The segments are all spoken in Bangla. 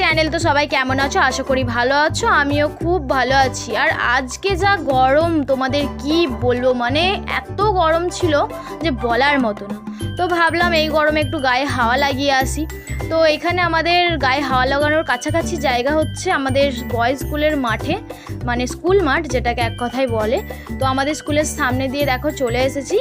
চ্যানেল তো সবাই কেমন আছো? আশা করি ভালো আছো, আমিও খুব ভালো আছি। আর আজকে যা গরম, তোমাদের কি বলব? মানে এত গরম ছিল যে বলার মতো না। তো ভাবলাম এই গরমে একটু গায়ে হাওয়া লাগিয়ে আসি। তো এখানে আমাদের গায়ে হাওয়া লাগানোর কাছাকাছি জায়গা হচ্ছে আমাদের বয়েজ স্কুলের মাঠে মানে স্কুল মাঠ যেটাকে এক কথায় বলে। তো আমাদের স্কুলের সামনে দিয়ে দেখো চলে এসেছি।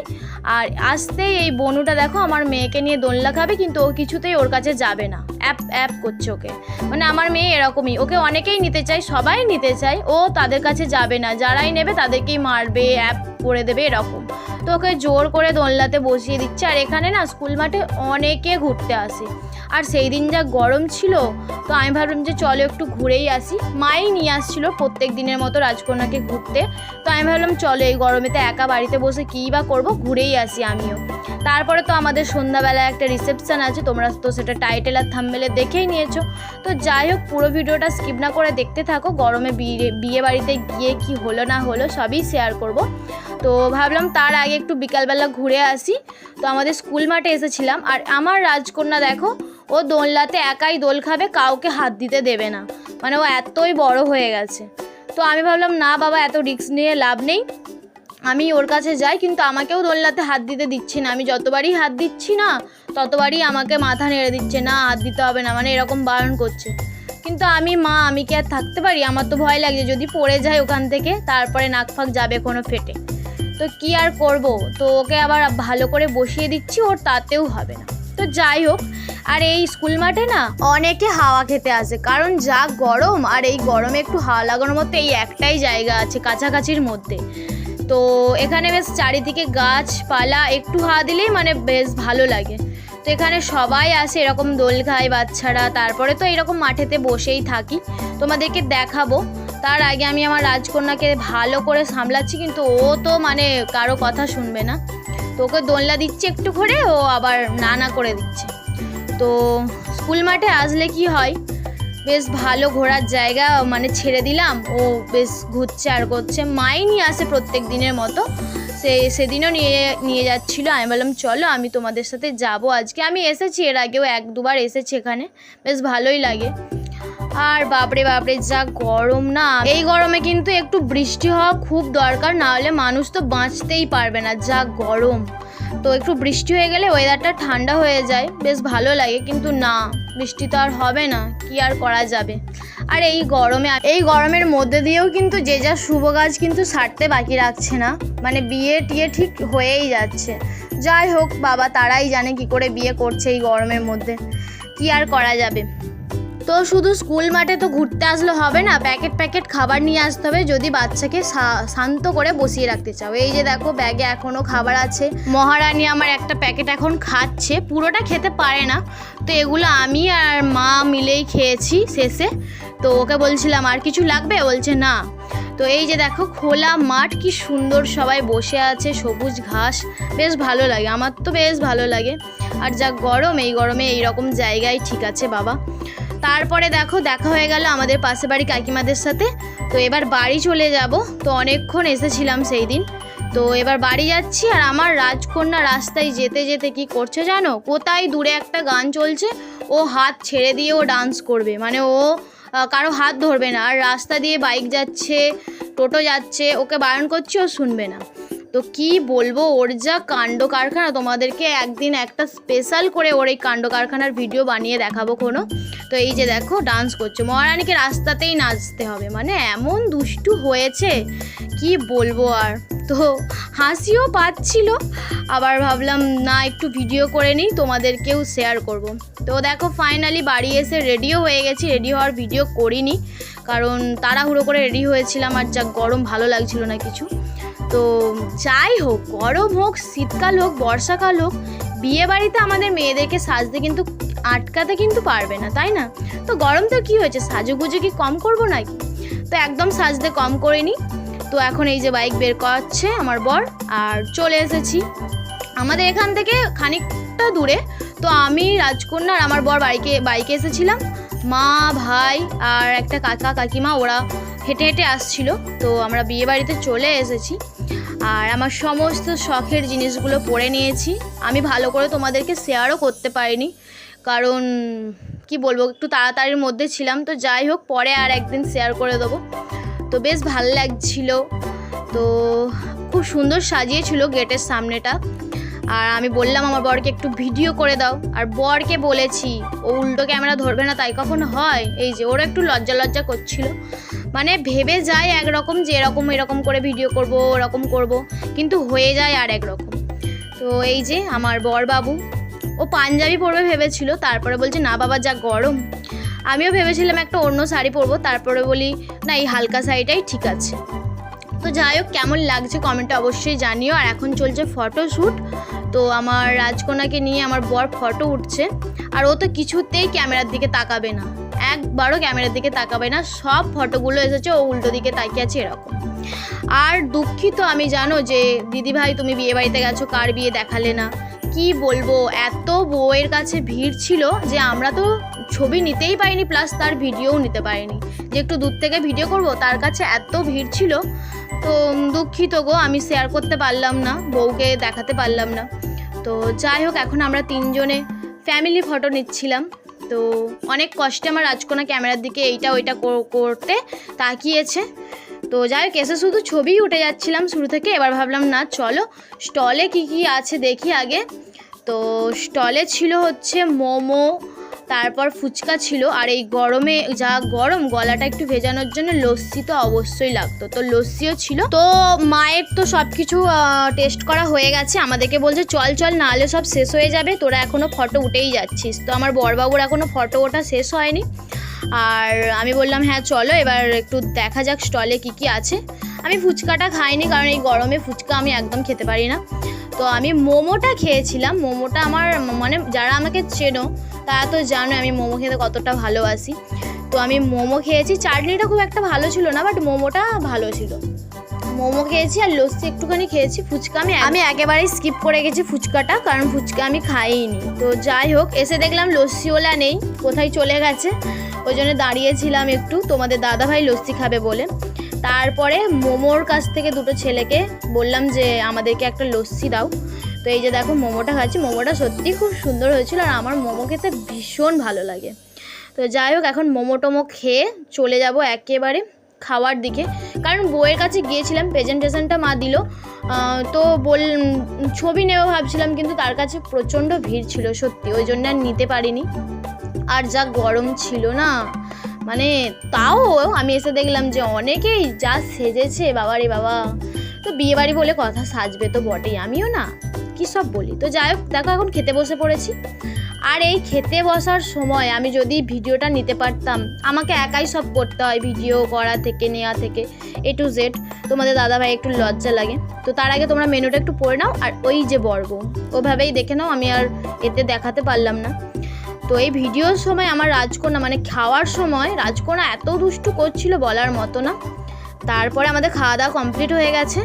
আর আসতেই এই বনুটা দেখো আমার মেয়েকে নিয়ে দোলনা খাবে কিন্তু ও কিছুতেই ওর কাছে যাবে না। অ্যাপ অ্যাপ করছে ওকে। মানে আমার মেয়ে এরকমই। ওকে অনেকেই নিতে চায়, সবাই নিতে চায়। ও তাদের কাছে যাবে না। যারাই নেবে তাদেরকেই মারবে, অ্যাপ করে দেবে, এরকম। তো ওকে জোর করে দোলনাতে বসিয়ে দিচ্ছে। আর এখানে না স্কুল মাঠে অনেকে ঘুরতে আসে। আর সেই দিন যা গরম ছিল, তো আমি ভাবলাম যে চলো একটু ঘুরেই আসি। মাই নিয়ে আসছিল প্রত্যেক দিনের মতো রাজকন্যাকে ঘুরতে। তো আমি ভাবলাম চলো এই গরমেতে একা বাড়িতে বসে কী বা করব, ঘুরেই আসি আমিও। তারপরে তো আমাদের সন্ধ্যাবেলায় একটা রিসেপশন আছে, তোমরা তো সেটা টাইটেল আর থাম্বেলে দেখেই নিয়েছো। তো যাই হোক, পুরো ভিডিওটা স্কিপ না করে দেখতে থাকো, গরমে বিয়ে বিয়ে বাড়িতে গিয়ে কি হলো না হলো সবই শেয়ার করব। তো ভাবলাম তার আগে একটু বিকালবেলা ঘুরে আসি। তো আমাদের স্কুল মাঠে এসেছিলাম, আর আমার রাজকন্যা দেখো, ও দোলনাতে একাই দোল খাবে, কাউকে হাত দিতে দেবে না। মানে ও এতই বড় হয়ে গেছে। তো আমি ভাবলাম, না বাবা, এত রিস্ক নিয়ে লাভ নেই। আমি ওর কাছে যাই, কিন্তু আমাকেও দোলনাতে হাত দিতে দিচ্ছে না। আমি যতবারই হাত দিচ্ছি না, ততবারই আমাকে মাথা নেড়ে দিচ্ছে না, হাত দিতে হবে না মানে এরকম বারণ করছে। কিন্তু আমি মা, আমি কি আর থাকতে পারি? আমার তো ভয় লাগছে, যদি পড়ে যায় ওখান থেকে, তারপরে নাক ফাঁক যাবে কোনো ফেটে। তো কি আর করব? তো ওকে আবার ভালো করে বসিয়ে দিচ্ছি, ওর তাতেও হবে না। তো যাই হোক, আর এই স্কুল মাঠে না অনেকে হাওয়া খেতে আসে, কারণ যা গরম, আর এই গরমে একটু হাওয়া লাগানোর মতো এই একটাই জায়গা আছে, কাছাকাছির মধ্যে। তো এখানে বেশ চারিদিকে গাছপালা, একটু হাওয়া দিলেই মানে বেশ ভালো লাগে। তো এখানে সবাই আসে এরকম দোল খায় বাচ্চারা, তারপরে তো এরকম মাঠেতে বসেই থাকি। তোমাদেরকে দেখাবো। তার আগে আমি আমার রাজকন্যাকে ভালো করে সামলাচ্ছি, কিন্তু ও তো মানে কারও কথা শুনবে না। তো ওকে দোলনা দিচ্ছে একটু করে ও আবার নানা করে দিচ্ছে। তো স্কুল মাঠে আসলে কি হয় বেশ ভালো ঘোরার জায়গা মানে ছেড়ে দিলাম। ও বেশ ঘুরছে আর করছে। মাই নিয়ে আসে প্রত্যেক দিনের মতো। সে, সেদিনও নিয়ে নিয়ে যাচ্ছিল। আমি বললাম, চলো, আমি তোমাদের সাথে যাব আজকে। আমি এসেছি, এর আগেও এক, দুবার এসেছি এখানে। বেশ ভালোই লাগে। আর বাপরে বাপরে, যা গরম না। এই গরমে কিন্তু একটু বৃষ্টি হওয়া খুব দরকার, না হলে মানুষ তো বাঁচতেই পারবে না। যা গরম। তো একটু বৃষ্টি হয়ে গেলে ওয়েদারটা ঠান্ডা হয়ে যায়। বেশ ভালো লাগে, কিন্তু না, বৃষ্টি তো আর হবে না, কি আর করা যাবে? আর এই গরমে, এই গরমের মধ্যে দিয়েও কিন্তু যে যা শুভ কাজ কিন্তু সারতে বাকি রাখছে না। মানে বিয়ে টিয়ে ঠিক হয়েই যাচ্ছে। যাই হোক, বাবা তারাই জানে কি করে বিয়ে করছে এই গরমের মধ্যে। কি আর করা যাবে? তো শুধু স্কুল মাঠে তো ঘুরতে আসলে হবে না, প্যাকেট প্যাকেট খাবার নিয়ে আসতে হবে যদি বাচ্চাকে শান্ত করে বসিয়ে রাখতে চাও। এই যে দেখো ব্যাগে এখনও খাবার আছে। মহারানী আমার একটা প্যাকেট এখন খাচ্ছে, পুরোটা খেতে পারে না। তো এগুলো আমি আর মা মিলেই খেয়েছি শেষে। তো ওকে বলছিলাম, আর কিছু লাগবে? বলছে, না। তো এই যে দেখো খোলা মাঠ, কি সুন্দর সবাই বসে আছে, সবুজ ঘাস। বেশ ভালো লাগে, আমার তো বেশ ভালো লাগে। আর যা গরম, এই গরমে এই রকম জায়গায় ঠিক আছে বাবা। তারপরে দেখো, দেখা হয়ে গেল আমাদের পাশে বাড়ি কাকিমাদের সাথে। তো এবার বাড়ি চলে যাব। তো অনেকক্ষণ এসেছিলাম সেই দিন। তো এবার বাড়ি যাচ্ছি আর আমার রাজকন্যা রাস্তায় যেতে যেতে কি করছে জানো? কোথায় দূরে একটা গান চলছে, ও হাত ছেড়ে দিয়ে ও ডান্স করবে। মানে ও কারও হাত ধরবে না। আর রাস্তা দিয়ে বাইক যাচ্ছে, টোটো যাচ্ছে, ওকে বারণ করছে, ও শুনবে না। তো কি বলব? ওর যা কাণ্ড কারখানা, তোমাদেরকে একদিন একটা স্পেশাল করে ওর এই কাণ্ড কারখানার ভিডিও বানিয়ে দেখাবো কোনো। তো এই যে দেখো ডান্স করছে। মহারানীকে রাস্তাতেই নাচতে হবে। মানে এমন দুষ্টু হয়েছে, কি বলব আর? তো হাসিও পাচ্ছিল, আবার ভাবলাম, না, একটু ভিডিও করে নিই, তোমাদেরকেও শেয়ার করব। তো দেখো ফাইনালি বাড়ি এসে রেডিও হয়ে গেছি। রেডি হওয়ার ভিডিও করিনি, কারণ তাড়াহুড়ো করে রেডি হয়েছিলাম, আর যা গরম ভালো লাগছিল না কিছু। তো যাই হোক, গরম হোক, শীতকাল হোক, বর্ষাকাল হোক বিয়ে বাড়িতে আমাদের মেয়েদেরকে সাজতে কিন্তু আটকাতে কিন্তু পারবে না, তাই না? তো গরম তো কি হয়েছে? সাজুগুজু কি কম করব নাকি? তো একদম সাজতে কম করে নিই তো এখন এই যে বাইক বের করাচ্ছে আমার বর, আর চলে এসেছি। আমাদের এখান থেকে খানিকটা দূরে। তো আমি, রাজকন্যা আর আমার বর বাইকে বাইকে এসেছিলাম। মা, ভাই আর একটা কাকা, কাকিমা, ওরা হেঁটে হেঁটে আসছিল। তো আমরা বিয়ে বাড়িতে চলে এসেছি। আর আমার সমস্ত শখের জিনিসগুলো পরে নিয়েছি। আমি ভালো করে তোমাদেরকে শেয়ারও করতে পারিনি। কারণ, কি বলব, একটু তাড়াতাড়ির মধ্যে ছিলাম। তো যাই হোক, পরে আর একদিন শেয়ার করে দেবো। তো বেশ ভালো লাগছিল। তো খুব সুন্দর সাজিয়েছিল গেটের সামনেটা। আর আমি বললাম আমার বরকে একটু ভিডিও করে দাও। আর বরকে বলেছি, ও উল্টো ক্যামেরা ধরবে না, তাই কখন হয়? এই যে ওরা একটু লজ্জা লজ্জা করছিল। মানে ভেবে যায় একরকম যে এরকম এরকম করে ভিডিও করব, ওরকম করব, কিন্তু হয়ে যায় আর একরকম। তো এই যে, আমার বর বাবু ও পাঞ্জাবি পরবে ভেবেছিল, তারপরে বলছে, না বাবা, যা গরম। আমিও ভেবেছিলাম একটা অন্য শাড়ি পরবো, তারপরে বলি, না, এই হালকা শাড়িটাই ঠিক আছে। তো যাই হোক, কেমন লাগছে কমেন্টে অবশ্যই জানিও। আর এখন চলছে ফটোশ্যুট। তো আমার রাজকন্যাকে নিয়ে আমার বর ফটো উঠছে। আর ও তো কিছুতেই ক্যামেরার দিকে তাকাবে না। একবারও ক্যামেরার দিকে তাকাবে না, সব ফটোগুলো এসেছে, ও উল্টো দিকে তাকিয়ে আছে এরকম। আর দুঃখিত আমি জানো যে, দিদিভাই তুমি বিয়ে বাড়িতে গেছো, কার বিয়ে দেখালে না? কি বলব, এত বউয়ের কাছে ভিড় ছিল যে আমরা তো ছবি নিতেই পারিনি প্লাস তার ভিডিওও নিতে পারিনি। যে একটু দূর থেকে ভিডিও করব, তার কাছে এত ভিড় ছিল। তো দুঃখিত গো, আমি শেয়ার করতে পারলাম না, বউকে দেখাতে পারলাম না। তো যাই হোক, এখন আমরা তিনজনে ফ্যামিলি ফটো নিচ্ছিলাম। তো অনেক কষ্টে আমার রাজকোনা ক্যামেরার দিকে এইটা ওইটা কর- করতে তাকিয়েছে। তো যাই হোক, এসে শুধু ছবিই উঠে যাচ্ছিলাম শুরু থেকে। এবার ভাবলাম, না, চলো স্টলে কি কি আছে দেখি আগে। তো স্টলে ছিল হচ্ছে মোমো তারপর ফুচকা ছিল আর এই গরমে যা গরম, গলাটা একটু ভেজানোর জন্য লস্যি তো অবশ্যই লাগতো। তো লস্যিও ছিল। তো মায়ের তো সব কিছু টেস্ট করা হয়ে গেছে। আমাদেরকে বলছে, চল চল, নাহলে সব শেষ হয়ে যাবে। তোরা এখনও ফটো উঠেই যাচ্ছিস। তো আমার বড়বাবুর এখনও ফটো ওঠা শেষ হয়নি। আর আমি বললাম হ্যাঁ চলো, এবার একটু দেখা যাক স্টলে কি কি আছে। আমি ফুচকাটা খাইনি, কারণ এই গরমে ফুচকা আমি একদম খেতে পারি না। তো আমি মোমোটা খেয়েছিলাম। মোমোটা আমার মানে যারা আমাকে চেনো তারা তো জানো আমি মোমো খেতে কতটা ভালোবাসি। তো আমি মোমো খেয়েছি, চাটনিটা খুব একটা ভালো ছিল না বাট মোমোটা ভালো ছিল। মোমো খেয়েছি আর লস্যি একটুখানি খেয়েছি, ফুচকা আমি আমি একেবারেই স্কিপ করে গেছি ফুচকাটা, কারণ ফুচকা আমি খাইনি। তো যাই হোক, এসে দেখলাম লস্যিওলা নেই, কোথায় চলে গেছে। ওই জন্য দাঁড়িয়েছিলাম একটু, তোমাদের দাদাভাই লস্যি খাবে বলে। তারপরে মোমোর কাছ থেকে দুটো ছেলেকে বললাম যে, আমাদেরকে একটা লস্যি দাও। তো এই যে দেখো মোমোটা খাচ্ছি, মোমোটা সত্যি খুব সুন্দর হয়েছিল আর আমার মোমো খেতে ভীষণ ভালো লাগে। তো যাই হোক, এখন মোমো টোমো খেয়ে চলে যাব একেবারে খাওয়ার দিকে। কারণ বইয়ের কাছে গিয়েছিলাম প্রেজেন্টেশনটা মা দিল। তো বল, ছবি নেব ভাবছিলাম, কিন্তু তার কাছে প্রচণ্ড ভিড় ছিল সত্যি, ওই জন্য আর নিতে পারিনি। আর যা গরম ছিল না মানে তাও আমি এসে দেখলাম যে অনেকেই যা সেজেছে, বাবারে বাবা। তো বিয়ে বাড়ি বলে কথা সাজবে তো বটেই, আমিও না। কী সব বলি? তো যাই হোক, দেখো এখন খেতে বসে পড়েছি। আর এই খেতে বসার সময় আমি যদি ভিডিওটা নিতে পারতাম, আমাকে একাই সব করতে হয় ভিডিও করা থেকে নেওয়া থেকে এ টু জেড তোমাদের দাদাভাই একটু লজ্জা লাগে। তো তার আগে তোমরা মেনুটা একটু পড়ে নাও, আর ওই যে বর্গ, ওভাবেই দেখে নাও, আমি আর এতে দেখাতে পারলাম না। তো এই ভিডিওর সময় আমার রাজকোনা মানে খাওয়ার সময় রাজকোনা এত দুষ্টু করছিল বলার মতো না। তারপরে আমাদের খাওয়া দাওয়া কমপ্লিট হয়ে গেছে।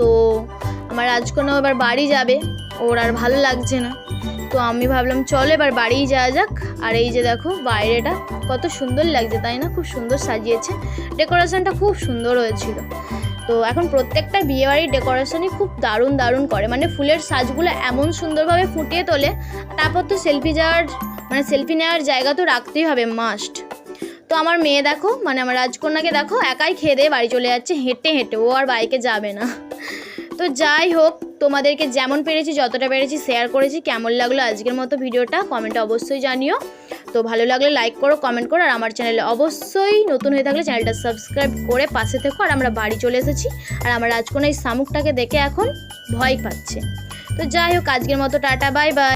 তো আমার রাজকন্যা এবার বাড়ি যাবে, ওর আর ভালো লাগছে না। তো আমি ভাবলাম, চলো এবার বাড়িই যাওয়া যাক। আর এই যে দেখো, বাইরেটা কত সুন্দর লাগছে, তাই না? খুব সুন্দর সাজিয়েছে। ডেকোরেশনটা খুব সুন্দর হয়েছিল। তো এখন প্রত্যেকটা বিয়েবাড়ির ডেকোরেশনই খুব দারুণ দারুণ করে। মানে ফুলের সাজগুলো এমন সুন্দরভাবে ফুটিয়ে তোলে, তারপর তো সেলফি যাওয়ার মানে সেলফি নেওয়ার জায়গা তো রাখতেই হবে মাস্ট তো আমার মেয়ে দেখো মানে আমার রাজকন্যাকে দেখো, একাই খেয়ে দিয়ে বাড়ি চলে যাচ্ছে, হেঁটে হেঁটে। ও আর বাইকে যাবে না। তো যাই হোক, তোমাদেরকে যেমন পেরেছি, যতটা পেরেছি শেয়ার করেছি, কেমন লাগল আজকের মতো ভিডিওটা কমেন্টে অবশ্যই জানিও। তো ভালো লাগলে লাইক করো কমেন্ট করো, আর আমার চ্যানেলে অবশ্যই নতুন হয়ে থাকলে চ্যানেলটা সাবস্ক্রাইব করে পাশে থেকো, আর আমরা বাড়ি চলে এসেছি। আর আমার রাজকোনা এই শামুকটাকে দেখে এখন ভয় পাচ্ছে। তো যাই হোক, আজকের মতো টাটা বাই বাই